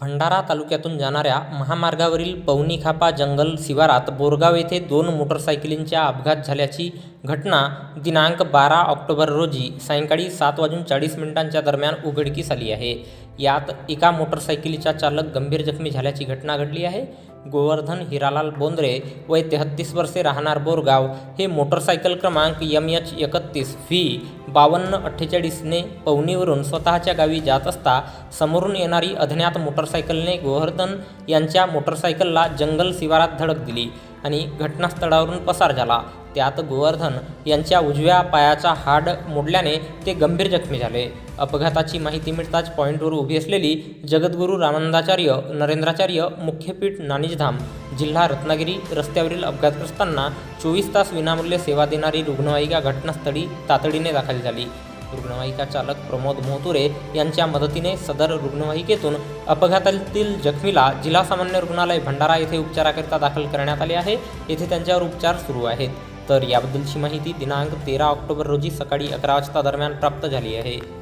भंडारा तालुक्यातून जाणाऱ्या महामार्गावरील पवनीखापा जंगल शिवारात बोरगाव येथे दोन मोटरसायकलींचा अपघात झाल्याची घटना दिनांक बारा ऑक्टोबर रोजी सायंकाळी सात वाजून चाळीस मिनिटांच्या दरम्यान उघडकीस आली आहे. यात एका मोटरसायकलीचा चालक गंभीर जखमी झाल्याची घटना घडली आहे. गोवर्धन हिरालाल बोंद्रे वय तेहत्तीस वर्षे राहणार बोरगाव. हे मोटरसायकल क्रमांक एम एच एकतीस. व्ही. बावन्न अठ्ठेचाळीसने पवनीवरून स्वतःच्या गावी जात असता समोरून येणारी अज्ञात मोटरसायकलने गोवर्धन यांच्या मोटरसायकलला जंगल शिवारात धडक दिली. आणि घटनास्थळावरून पसार झाला. त्यात गोवर्धन यांच्या उजव्या पायाचा हाड मोडल्याने ते गंभीर जखमी झाले. अपघाताची माहिती मिळताच पॉईंटवर उभी असलेली जगद्गुरू रामानंदाचार्य नरेंद्राचार्य मुख्यपीठ नानिजधाम जिल्हा रत्नागिरी रस्त्यावरील अपघातग्रस्तांना चोवीस तास विनामूल्य सेवा देणारी रुग्णवाहिका घटनास्थळी तातडीने दाखल झाली. रुग्णवाहिका चालक प्रमोद मोहतुरे यांच्या मदतीने सदर रुग्णवाहिकेतून अपघातातील जखमीला जिल्हा सामान्य रुग्णालय भंडारा येथे उपचाराकरिता दाखल करण्यात आले आहे. येथे त्यांच्यावर उपचार सुरू आहेत. तर याबद्दलची माहिती दिनांक तेरा ऑक्टोबर रोजी सकाळी अकरा वाजता दरम्यान प्राप्त झाली आहे.